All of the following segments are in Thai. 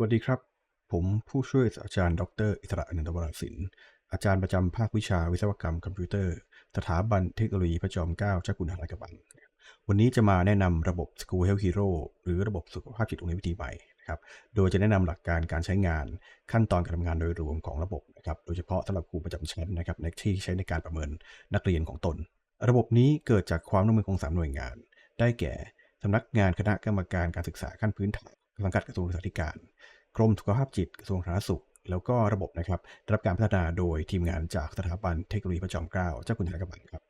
วัสดีครับ ผมผู้ช่วยศาสตราจารย์ ดร อิสระอนันตวราศิลป์อาจารย์ประจำภาควิชาวิศวกรรมคอมพิวเตอร์ สถาบันเทคโนโลยีพระจอมเกล้าเจ้าคุณทหารลากบังวันนี้จะมาแนะนำระบบ School Health Hero หรือระบบสุขภาพจิตโรงเรียนวิธีใหม่นะครับ โดยจะแนะนำหลักการการใช้งานขั้นตอนการทำงานโดยรวมของระบบนะครับ โดยเฉพาะสำหรับครูประจำชั้นนะครับในที่ใช้ในการประเมินนักเรียนของตน ระบบนี้เกิดจากความร่วมมือของสามหน่วยงาน ได้แก่สำนักงานคณะกรรมการการศึกษาขั้นพื้นฐานสังกัดกระทรวงศึกษาธิการ กรมสุขภาพจิตกระทรวงสาธารณสุข แล้วก็ระบบนะครับได้รับการพัฒนาโดยทีมงานจากสถาบันเทคโนโลยีพระจอมเกล้าเจ้าคุณทหารกบังครับ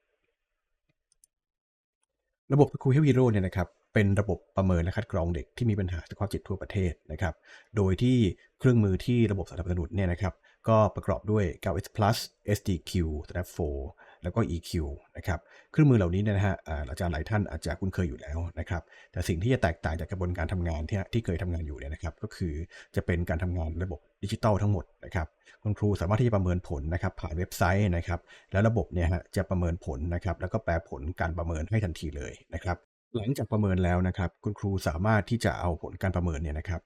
ระบบครูเฮลฮีโร่เนี่ยนะครับเป็นระบบประเมินและคัดกรองเด็กที่มีปัญหาสุขภาพจิตทั่วประเทศนะครับ โดยที่เครื่องมือที่ระบบสนับสนุนเนี่ยนะครับ ก็ประกอบด้วย 9S Plus SDQ Snap 4 แล้วก็ EQ นะครับเครื่องมือเหล่านี้นะฮะอ่าอาจารย์หลายท่านอาจจะคุ้นเคยอยู่แล้วนะครับแต่สิ่งที่จะแตกต่างจากกระบวนการทำงานที่ที่เคยทำงานอยู่เนี่ยนะครับก็คือจะเป็นการทำงานระบบดิจิตอลทั้งหมดนะครับคุณครูสามารถที่จะประเมินผลนะครับผ่านเว็บไซต์นะครับแล้วระบบเนี่ยฮะจะประเมินผลนะครับแล้วก็แปลผลการประเมินให้ทันทีเลยนะครับหลังจากประเมินแล้วนะครับคุณครูสามารถที่จะเอาผลการประเมินเนี่ยนะครับ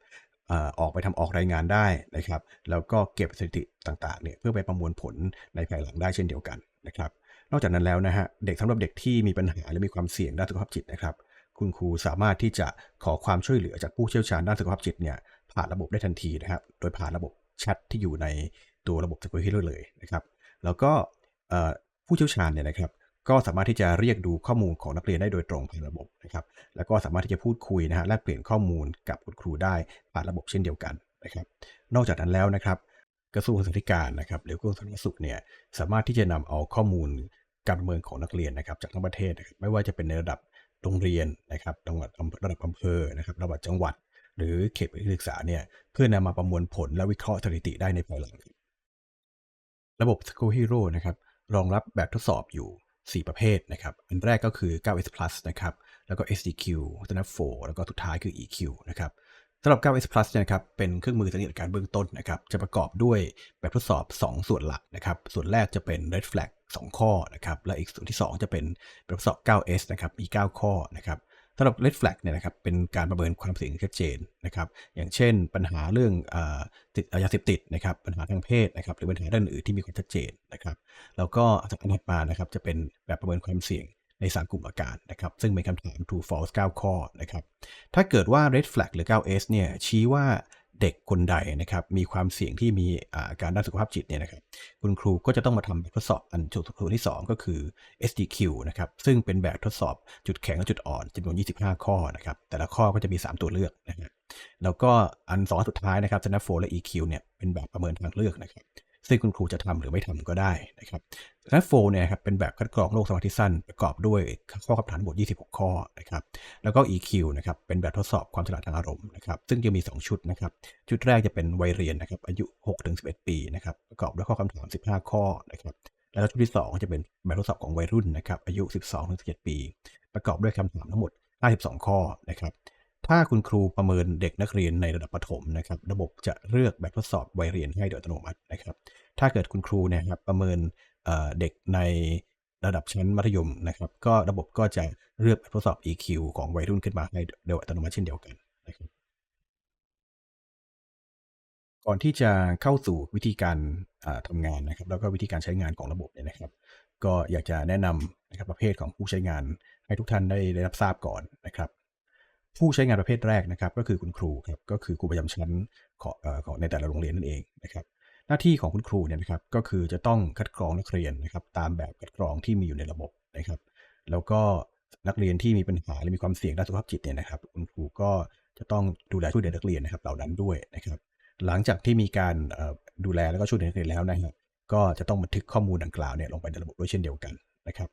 ออกไปทำออกรายงานได้นะครับ แล้วก็เก็บสถิติต่างๆเนี่ยเพื่อไปประมวลผลในภายหลังได้เช่นเดียวกันนะครับ นอกจากนั้นแล้วนะฮะเด็กสำหรับเด็กที่มีปัญหา และมีความเสี่ยงด้านสุขภาพจิตนะครับ คุณครูสามารถที่จะขอความช่วยเหลือจากผู้เชี่ยวชาญด้านสุขภาพจิตเนี่ยผ่านระบบได้ทันทีนะครับโดยผ่านระบบแชทที่อยู่ในตัวระบบ s q u i r e เลยนะครับ แล้วก็ผู้เชี่ยวชาญเนี่ยนะครับก็สามารถที่จะเรียกดูข้อมูลของนักเรียนได้โดยตรงผ่านระบบนะครับ แล้วก็สามารถที่จะพูดคุยนะฮะแลกเปลี่ยนข้อมูลกับคุณครูได้ผ่านระบบเช่นเดียวกันนะครับ นอกจากนั้นแล้วนะครับ กระทรวงศึกษาธิการนะครับหรือกระทรวงสาธารณสุขเนี่ยสามารถที่จะนำเอาข้อมูล การประเมินของนักเรียนนะครับจากทั้งประเทศนะครับไม่ว่าจะเป็นในระดับโรงเรียนนะครับจังหวัดอระดับอำเภอนะครับระดับจังหวัด หรือเขตพื้นที่ศึกษาเนี่ยเพื่อนำมาประมวลผลและวิเคราะห์สถิติได้ในภายหลัง ระบบ School Hero นะครับรองรับแบบทดสอบอยู่ 4 ประเภทนะครับอันแรกก็คือ 9S Plus นะครับแล้วก็ SDQ Snap 4แล้วก็สุดท้ายคือ EQ นะครับสำหรับ 9S Plus เนี่ยนะครับเป็นเครื่องมือสังเกตการเบื้องต้นนะครับจะประกอบด้วยแบบทดสอบ 2 ส่วนหลักนะครับส่วนแรกจะเป็น Red Flag 2 ข้อนะครับ และอีกส่วนที่ 2 จะเป็นแบบทดสอบ 9S นะครับ มี 9 ข้อนะครับสำหรับ red flag เนี่ยนะครับเป็นการประเมินความเสี่ยงชัดเจนนะครับ อย่างเช่น ปัญหาเรื่องติดยาเสพติดนะครับปัญหาทางเพศนะครับหรือปัญหาด้านอื่นที่มีความชัดเจนนะครับแล้วก็จากอันถัดมานะครับจะเป็นแบบประเมินความเสี่ยงในสามกลุ่มอาการนะครับ ซึ่งเป็นคำถาม true false 9 ข้อนะครับถ้าเกิดว่า red flag หรือ 9S เนี่ยชี้ว่า เด็กคนใดนะครับมีความเสี่ยงที่มีอาการด้านสุขภาพจิตเนี่ยนะครับคุณครูก็จะต้องมาทำแบบทดสอบอันส่วนที่ 2 ก็คือ SDQ นะครับซึ่งเป็นแบบทดสอบจุดแข็งและจุดอ่อนจำนวน 25 ข้อนะครับแต่ละข้อก็จะมี 3 ตัวเลือกนะครับแล้วก็อันสองสุดท้ายนะครับ Snap 4 และ EQ เนี่ยเป็นแบบประเมินทางเลือกนะครับ ซึ่งคุณครูจะทำหรือไม่ทำก็ได้นะครับ Snap 4เนี่ยครับเป็นแบบคัดกรองโรคสมาธิสั้นประกอบด้วยข้อคำถามบท 26 ข้อนะครับแล้วก็ EQ นะครับเป็นแบบทดสอบความฉลาดทางอารมณ์นะครับซึ่งจะมี 2 ชุดนะครับชุดแรกจะเป็นวัยเรียนนะครับอายุ 6-11 ปีนะครับประกอบด้วยข้อคำถาม 15 ข้อนะครับแล้วชุดที่ 2 จะเป็นแบบทดสอบของวัยรุ่นนะครับอายุ 12-17 ปี ประกอบด้วยคำถามทั้งหมด 52 ข้อนะครับ ถ้าคุณครูประเมินเด็กนักเรียนในระดับประถมนะครับ ระบบจะเลือกแบบทดสอบวัยเรียนให้โดยอัตโนมัตินะครับ ถ้าเกิดคุณครูนี่ยครับประเมินเด็กในระดับชั้นมัธยมนะครับ ก็ระบบก็จะเลือกแบบทดสอบ EQ ของวัยรุ่นขึ้นมาให้โดยอัตโนมัติเช่นเดียวกันนะครับก่อนที่จะเข้าสู่วิธีการอ่าทำงานนะครับ แล้วก็วิธีการใช้งานของระบบเนี่ยนะครับ ก็อยากจะแนะนำนะครับประเภทของผู้ใช้งานให้ทุกท่านได้ได้รับทราบก่อนนะครับ ผู้ใช้งานประเภทแรกนะครับ ก็คือคุณครูครับก็คือครูประจำชั้นของของในแต่ละโรงเรียนนั่นเองนะครับหน้าที่ของคุณครูเนี่ยนะครับก็คือจะต้องคัดกรองนักเรียนนะครับตามแบบคัดกรองที่มีอยู่ในระบบนะครับ แล้วก็นักเรียนที่มีปัญหาหรือมีความเสี่ยงด้านสุขภาพจิตเนี่ยนะครับ คุณครูก็จะต้องดูแลช่วยเหลือนักเรียนนะครับเหล่านั้นด้วยนะครับ หลังจากที่มีการดูแลแล้วก็ช่วยเหลือนักเรียนแล้วนะฮะก็จะต้องบันทึกข้อมูลดังกล่าวเนี่ยลงไปในระบบด้วยเช่นเดียวกันนะครับ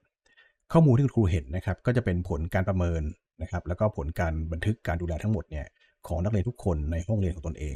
ข้อมูลที่คุณครูเห็นนะครับ ก็จะเป็นผลการประเมินนะครับ แล้วก็ผลการบันทึกการดูแลทั้งหมดเนี่ยของนักเรียนทุกคนในห้องเรียนของตนเอง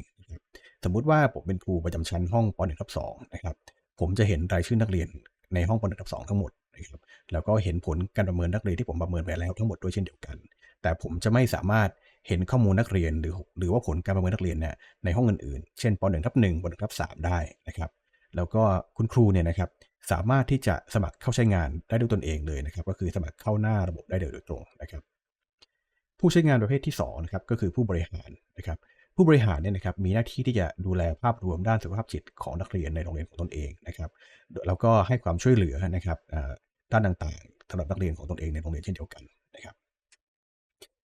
สมมุติว่าผมเป็นครูประจำชั้นห้องป .1 ทับ2นะครับ ผมจะเห็นรายชื่อนักเรียนในห้องป .1 ทับ2ทั้งหมดนะครับ แล้วก็เห็นผลการประเมินนักเรียนที่ผมประเมินไปแล้วทั้งหมดด้วยเช่นเดียวกัน แต่ผมจะไม่สามารถเห็นข้อมูลนักเรียนหรือหรือว่าผลการประเมินนักเรียนเนี่ยในห้องอื่นๆ เช่นป .1 ทับ1ป .1 ทับ3ได้นะครับ แล้วก็คุณครูเนี่ยนะครับ สามารถที่จะสมัครเข้าใช้งานได้ด้วยตนเองเลยนะครับ ก็คือสมัครเข้าหน้าระบบได้โดยตรงนะครับ ผู้ใช้งานประเภทที่2นะครับก็คือผู้บริหารนะครับ ผู้บริหารเนี่ยนะครับมีหน้าที่ที่จะดูแลภาพรวมด้านสุขภาพจิตของนักเรียนในโรงเรียนของตนเองนะครับแล้วก็ให้ความช่วยเหลือนะครับด้านต่างๆสำหรับนักเรียนของตนเองในโรงเรียนเช่นเดียวกันนะครับ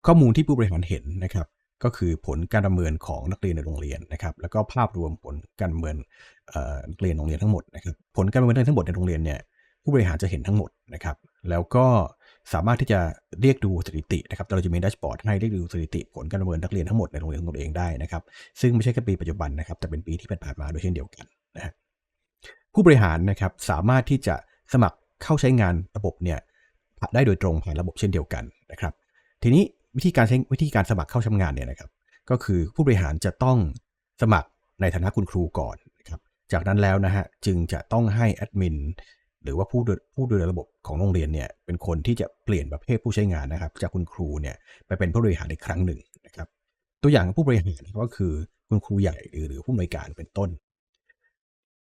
ข้อมูลที่ผู้บริหารเห็นนะครับ ก็คือผลการดำเนินของนักเรียนในโรงเรียนนะครับ แล้วก็ภาพรวมผลการดำเนินนักเรียนโรงเรียนทั้งหมดนะครับ ผลการดำเนินทั้งหมดในโรงเรียนเนี่ยผู้บริหารจะเห็นทั้งหมดนะครับ แล้วก็สามารถที่จะเรียกดูสถิตินะครับเราจะมีแดชบอร์ดให้เรียกดูสถิติผลการดำเนินนักเรียนทั้งหมดในโรงเรียนของตนเองได้นะครับ ซึ่งไม่ใช่แค่ปีปัจจุบันนะครับ แต่เป็นปีที่ผ่านมาด้วยเช่นเดียวกันนะฮะผู้บริหารนะครับสามารถที่จะสมัครเข้าใช้งานระบบเนี่ยได้โดยตรงผ่านระบบเช่นเดียวกันนะครับ ทีนี้ วิธีการใช้วิธีการสมัครเข้าทำงานเนี่ยนะครับ ก็คือผู้บริหารจะต้องสมัครในฐานะคุณครูก่อนนะครับจากนั้นแล้วนะฮะจึงจะต้องให้แอดมินหรือว่าผู้ดูผู้ดูแลระบบของโรงเรียนเนี่ยเป็นคนที่จะเปลี่ยนประเภทผู้ใช้งานนะครับ จากคุณครูเนี่ยไปเป็นผู้บริหารอีกครั้งหนึ่งนะครับ ตัวอย่างของผู้บริหารก็คือคุณครูใหญ่หรือหรือผู้อำนวยการเป็นต้น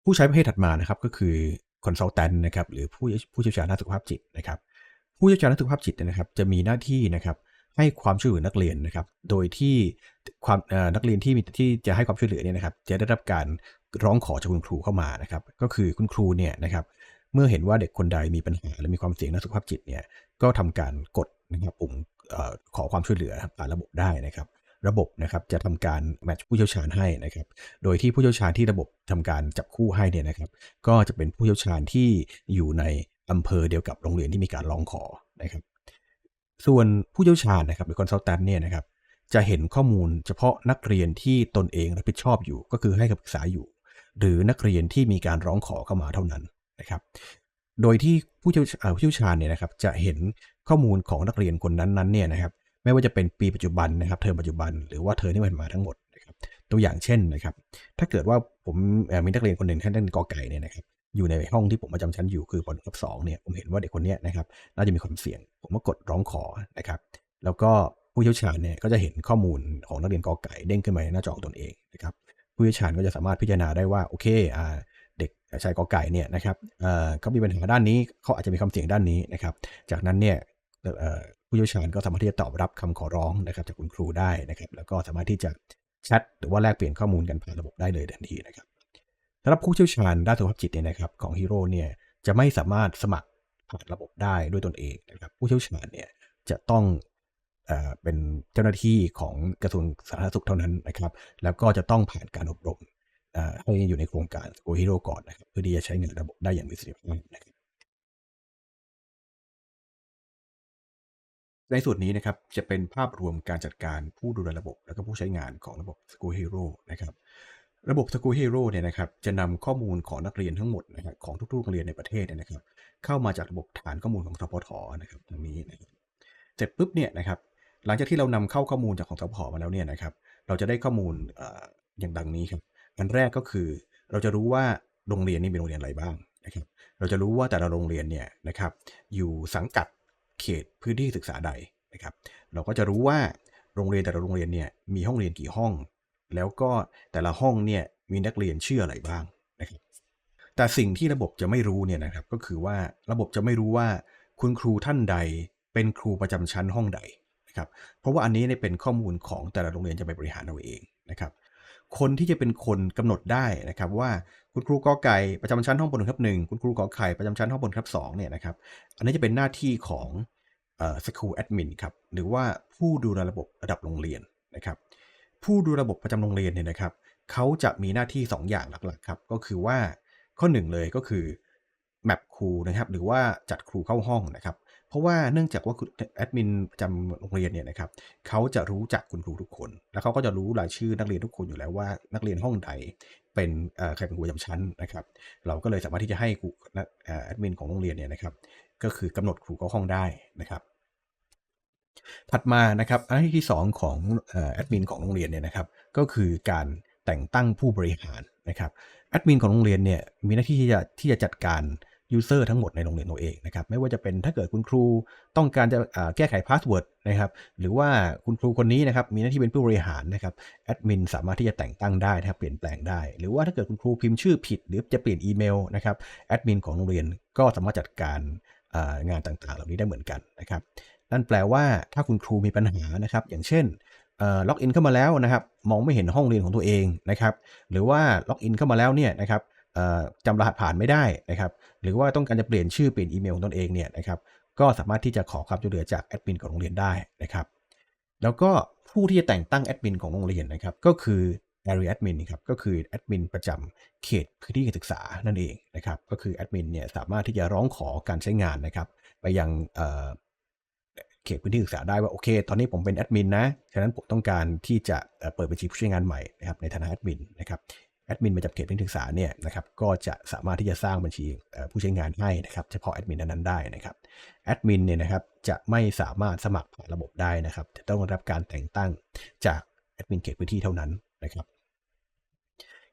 ผู้ใช้ประเภทถัดมานะครับก็คือคอนซัลแทนนะครับหรือผู้ผู้เชี่ยวชาญด้านสุขภาพจิตนะครับ ผู้เชี่ยวชาญด้านสุขภาพจิตนะครับ จะมีหน้าที่นะครับ ให้ความช่วยเหลือนักเรียนนะครับ โดยที่ความนักเรียนที่มีที่จะให้ความช่วยเหลือเนี่ยนะครับ จะได้รับการร้องขอจากคุณครูเข้ามานะครับ ก็คือคุณครูเนี่ยนะครับ เมื่อเห็นว่าเด็กคนใดมีปัญหาหรือมีความเสี่ยงด้านสุขภาพจิตเนี่ย ก็ทำการกดนะครับปุ่มขอความช่วยเหลือผ่านระบบได้นะครับ ระบบนะครับจะทำการแมทช์ผู้เชี่ยวชาญให้นะครับ โดยที่ผู้เชี่ยวชาญที่ระบบทำการจับคู่ให้เนี่ยนะครับ ก็จะเป็นผู้เชี่ยวชาญที่อยู่ในอำเภอเดียวกับโรงเรียนที่มีการร้องขอนะครับ ส่วนผู้เชี่ยวชาญนะครับหรือคอนซัลแทนเนี่ยนะครับจะเห็นข้อมูลเฉพาะนักเรียนที่ตนเองรับผิดชอบอยู่ ก็คือให้คำปรึกษาอยู่ หรือนักเรียนที่มีการร้องขอเข้ามาเท่านั้นนะครับ โดยที่ผู้เชี่ยวผู้เชี่ยวชาญเนี่ยนะครับจะเห็นข้อมูลของนักเรียนคนนั้นๆเนี่ยนะครับไม่ว่าจะเป็นปีปัจจุบันนะครับเทอมปัจจุบันหรือว่าเทอมที่ผ่านมาทั้งหมดนะครับตัวอย่างเช่นนะครับ ถ้าเกิดว่าผมมีนักเรียนคนหนึ่งท่านเป็นกอไก่เนี่ยนะครับ อยู่ในห้องที่ผมประจำชั้นอยู่คือป .1 ทับ2เนี่ยผมเห็นว่าเด็กคนนี้นะครับน่าจะมีความเสี่ยง ผมก็กดร้องขอนะครับ แล้วก็ผู้เชี่ยวชาญเนี่ยก็จะเห็นข้อมูลของนักเรียนกอไก่เด้งขึ้นมาในหน้าจอของตนเองนะครับผู้เชี่ยวชาญก็จะสามารถพิจารณาได้ว่าโอเคอ่าเด็กชายกอไก่เนี่ยนะครับเขามีปัญหาด้านนี้เขาอาจจะมีความเสี่ยงด้านนี้นะครับ จากนั้นเนี่ยผู้เชี่ยวชาญก็สามารถที่จะตอบรับคำขอร้องนะครับ จากคุณครูได้นะครับ แล้วก็สามารถที่จะแชทหรือว่าแลกเปลี่ยนข้อมูลกันผ่านระบบได้เลยทันทีนะครับ สำหรับผู้เชี่ยวชาญด้านสุขภาพจิตเนี่ยนะครับของฮีโร่เนี่ยจะไม่สามารถสมัครผ่านระบบได้ด้วยตนเองนะครับผู้เชี่ยวชาญเนี่ยจะต้องเป็นเจ้าหน้าที่ของกระทรวงสาธารณสุขเท่านั้นนะครับ แล้วก็จะต้องผ่านการอบรมให้อยู่ในโครงการโกฮิโร่ก่อนนะครับเพื่อที่จะใช้งานระบบได้อย่างมีประสิทธิภาพนะครับในส่วนนี้นะครับจะเป็นภาพรวมการจัดการผู้ดูแลระบบ และก็ผู้ใช้งานของระบบ School Hero นะครับ ระบบ School Hero เนี่ยนะครับจะนำข้อมูลของนักเรียนทั้งหมดนะครับของทุกๆโรงเรียนในประเทศเนี่ยนะครับ เข้ามาจากระบบฐานข้อมูลของสพทนะครับตรงนี้นะครับเสร็จปุ๊บเนี่ยนะครับ หลังจากที่เรานำเข้าข้อมูลจากของสพทมาแล้วเนี่ยนะครับ เราจะได้ข้อมูลอย่างดังนี้ครับอันแรกก็คือเราจะรู้ว่าโรงเรียนนี้เป็นโรงเรียนอะไรบ้างนะครับ เราจะรู้ว่าแต่ละโรงเรียนเนี่ยนะครับ อยู่สังกัดเขตพื้นที่ศึกษาใดนะครับ เราก็จะรู้ว่าโรงเรียนแต่ละโรงเรียนเนี่ยมีห้องเรียนกี่ห้อง แล้วก็แต่ละห้องเนี่ยมีนักเรียนชื่ออะไรบ้างนะครับแต่สิ่งที่ระบบจะไม่รู้เนี่ยนะครับก็คือว่าระบบจะไม่รู้ว่าคุณครูท่านใดเป็นครูประจำชั้นห้องใดนะครับเพราะว่าอันนี้เนี่ยเป็นข้อมูลของแต่ละโรงเรียนจะไปบริหารเอาเองนะครับคนที่จะเป็นคนกำหนดได้นะครับว่าคุณครูกอไก่ประจำชั้นห้องบนครับหนึ่งคุณครูกอไข่ประจำชั้นห้องบนครับสองเนี่ยนะครับอันนี้จะเป็นหน้าที่ของสกูลแอดมินครับหรือว่าผู้ดูแลระบบระดับโรงเรียนนะครับ ผู้ดูระบบประจำโรงเรียนเนี่ยนะครับเขาจะมีหน้าที่ 2 อย่างหลักๆครับก็คือว่าข้อ1เลยก็คือแมปครูนะครับหรือว่าจัดครูเข้าห้องนะครับ เพราะว่าเนื่องจากว่าแอดมินประจำโรงเรียนเนี่ยนะครับเขาจะรู้จักคุณครูทุกคน แล้วเขาก็จะรู้รายชื่อนักเรียนทุกคนอยู่แล้วว่านักเรียนห้องใดเป็นใครเป็นครูประจำชั้นนะครับ เราก็เลยสามารถที่จะให้ครูแอดมินของโรงเรียนเนี่ยนะครับ ก็คือกำหนดครูเข้าห้องได้นะครับ ถัดมานะครับหน้าที่ที่ 2 ของแอดมินของโรงเรียนเนี่ยนะครับก็คือการแต่งตั้งผู้บริหารนะครับแอดมินของโรงเรียนเนี่ยมีหน้าที่ที่จะที่จะจัดการยูเซอร์ทั้งหมดในโรงเรียนตัวเองนะครับไม่ว่าจะเป็นถ้าเกิดคุณครูต้องการจะแก้ไขพาสเวิร์ดนะครับหรือว่าคุณครูคนนี้นะครับมีหน้าที่เป็นผู้บริหารนะครับแอดมินสามารถที่จะแต่งตั้งได้นะครับเปลี่ยนแปลงได้ หรือว่าถ้าเกิดคุณครูพิมพ์ชื่อผิด หรือจะเปลี่ยนอีเมลนะครับแอดมินของโรงเรียนก็สามารถจัดการงานต่างๆ เหล่านี้ได้เหมือนกันนะครับ นั่นแปลว่าถ้าคุณครูมีปัญหานะครับ อย่างเช่นล็อกอินเข้ามาแล้วนะครับ มองไม่เห็นห้องเรียนของตัวเองนะครับ หรือว่าล็อกอินเข้ามาแล้วเนี่ยนะครับจำรหัสผ่านไม่ได้นะครับ หรือว่าต้องการจะเปลี่ยนชื่อเปลี่ยนอีเมลของตนเองเนี่ยนะครับ ก็สามารถที่จะขอความช่วยเหลือจากแอดมินของโรงเรียนได้นะครับ แล้วก็ผู้ที่จะแต่งตั้งแอดมินของโรงเรียนนะครับ ก็คือ area admin ครับ ก็คือแอดมินประจำเขตพื้นที่การศึกษานั่นเองนะครับ ก็คือแอดมินเนี่ยสามารถที่จะร้องขอการใช้งานนะครับ ไปยัง เขตพื้นที่ศึกษาได้ว่าโอเค ตอนนี้ผมเป็นแอดมินนะ ฉะนั้นผมต้องการที่จะเปิดบัญชีผู้ใช้งานใหม่นะครับในฐานะแอดมินนะครับแอดมินประจำเขตพื้นที่ศึกษาเนี่ยนะครับก็จะสามารถที่จะสร้างบัญชีผู้ใช้งานให้นะครับเฉพาะแอดมินนั้นได้นะครับแอดมินเนี่ยนะครับจะไม่สามารถสมัครผ่านระบบได้นะครับจะต้องรับการแต่งตั้งจากแอดมินเขตพื้นที่เท่านั้นนะครับ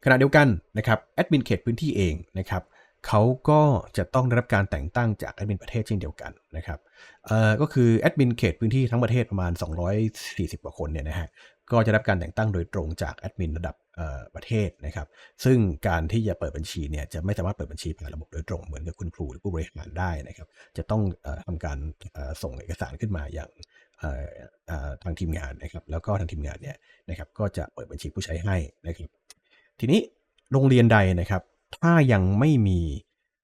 ขณะเดียวกันนะครับแอดมินเขตพื้นที่เองนะครับ เขาก็จะต้องได้รับการแต่งตั้งจากแอดมินประเทศเช่นเดียวกันนะครับเอ่อก็คือแอดมินเขตพื้นที่ทั้งประเทศประมาณ 240 กว่าคนเนี่ยนะฮะก็จะได้รับการแต่งตั้งโดยตรงจากแอดมินระดับเอ่อประเทศนะครับ ซึ่งการที่จะเปิดบัญชีเนี่ยจะไม่สามารถเปิดบัญชีผ่านระบบโดยตรงเหมือนกับคุณครูหรือผู้บริหารได้นะครับ จะต้องเอ่อทำการเอ่อส่งเอกสารขึ้นมาอย่างเอ่อเอ่อทางทีมงานนะครับ แล้วก็ทางทีมงานเนี่ยนะครับก็จะเปิดบัญชีผู้ใช้ให้นะครับ ทีนี้โรงเรียนใดนะครับ ถ้ายังไม่มี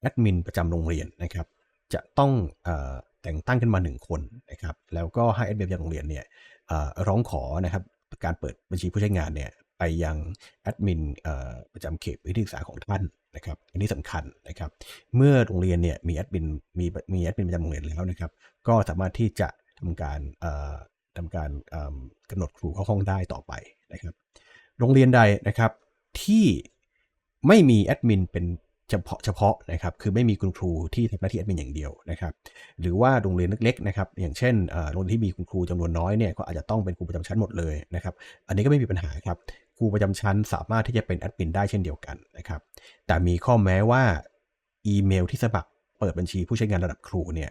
แอดมินประจำโรงเรียนนะครับ จะต้องอแต่งตั้งขึ้นมา 1 คนนะครับ แล้วก็ให้แอดมินประจำโรงเรียนเนี่ยร้องขอนะครับการเปิดบัญชีผู้ใช้งานเนี่ยไปยังแอดมินประจำเขตพื้นที่ศึกษาของท่านนะครับ อันนี้สำคัญนะครับ เมื่อโรงเรียนเนี่ยมีแอดมินมีมีแอดมินประจำโรงเรียนแล้วนะครับ ก็สามารถที่จะทำการเอ่อทำการเอิ่มกำหนดครูเข้าห้องได้ต่อไปนะครับ โรงเรียนใดนะครับที่ ไม่มีแอดมินเป็นเฉพาะเฉพาะนะครับคือไม่มีคุณครูที่ทำหน้าที่แอดมินอย่างเดียวนะครับหรือว่าโรงเรียนเล็กๆนะครับอย่างเช่นโรงเรียนที่มีคุณครูจำนวนน้อยเนี่ยก็อาจจะต้องเป็นครูประจำชั้นหมดเลยนะครับอันนี้ก็ไม่มีปัญหาครับครูประจำชั้นสามารถที่จะเป็นแอดมินได้เช่นเดียวกันนะครับแต่มีข้อแม้ว่าอีเมลที่สมัครเปิดบัญชีผู้ใช้งานระดับครูเนี่ย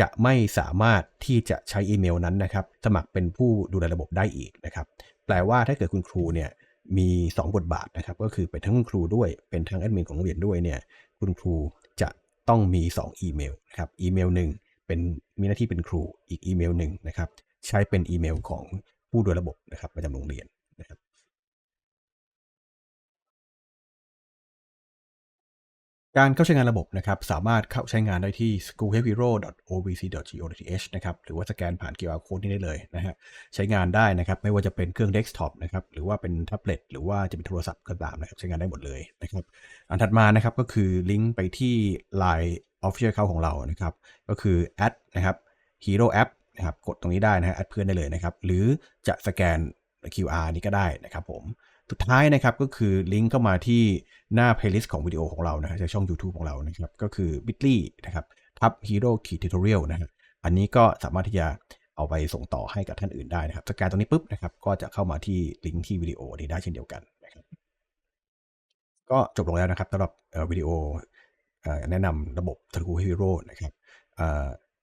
จะไม่สามารถที่จะใช้อีเมลนั้นนะครับสมัครเป็นผู้ดูแลระบบได้อีกนะครับแปลว่าถ้าเกิดคุณครูเนี่ย มี 2 บทบาทนะครับ ก็คือเป็นทั้งคุณครูด้วยเป็นทั้งแอดมินของโรงเรียนด้วยเนี่ยคุณครูจะต้องมี 2 อีเมลนะครับอีเมลหนึ่งเป็นมีหน้าที่เป็นครูอีกอีเมลหนึ่งนะครับ ใช้เป็นอีเมลของผู้ดูแลระบบนะครับประจำโรงเรียนนะครับ การเข้าใช้งานระบบนะครับสามารถเข้าใช้งานได้ที่ schoolhero.ovc.go.th นะครับหรือว่าสแกนผ่าน QR code นี้ได้เลยนะฮะใช้งานได้นะครับไม่ว่าจะเป็นเครื่องเดสก์ท็อปนะครับหรือว่าเป็นแท็บเล็ตหรือว่าจะเป็นโทรศัพท์ก็ตามนะครับใช้งานได้หมดเลยนะครับอันถัดมานะครับก็คือลิงก์ไปที่ Line Official Account ของเรานะครับก็คือ add นะครับ hero app นะครับกดตรงนี้ได้นะฮะแอดเพื่อนได้เลยนะครับหรือจะสแกน QR นี้ก็ได้นะครับผม สุดท้ายนะครับก็คือลิงก์เข้ามาที่หน้า playlist ของวิดีโอของเรานะจากช่อง YouTube ของเรานะครับก็คือ bit.ly นะครับทับ hero key tutorial นะฮะอันนี้ก็สามารถที่จะเอาไปส่งต่อให้กับท่านอื่นได้นะครับสแกนตรงนี้ปุ๊บนะครับก็จะเข้ามาที่ลิงก์ที่วิดีโอนี้ได้เช่นเดียวกันนะครับก็จบลงแล้วนะครับสำหรับวิดีโอแนะนำระบบ t r u Hero นะครับ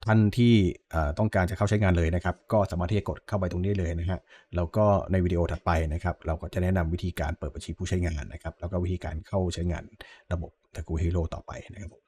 ท่านที่ต้องการจะเข้าใช้งานเลยนะครับ ก็สามารถที่จะกดเข้าไปตรงนี้เลยนะฮะแล้วก็ในวิดีโอถัดไปนะครับ เราก็จะแนะนำวิธีการเปิดบัญชีผู้ใช้งานนะครับ แล้วก็วิธีการเข้าใช้งานระบบ t ะกูฮีโร่ต่อไปนะครับผม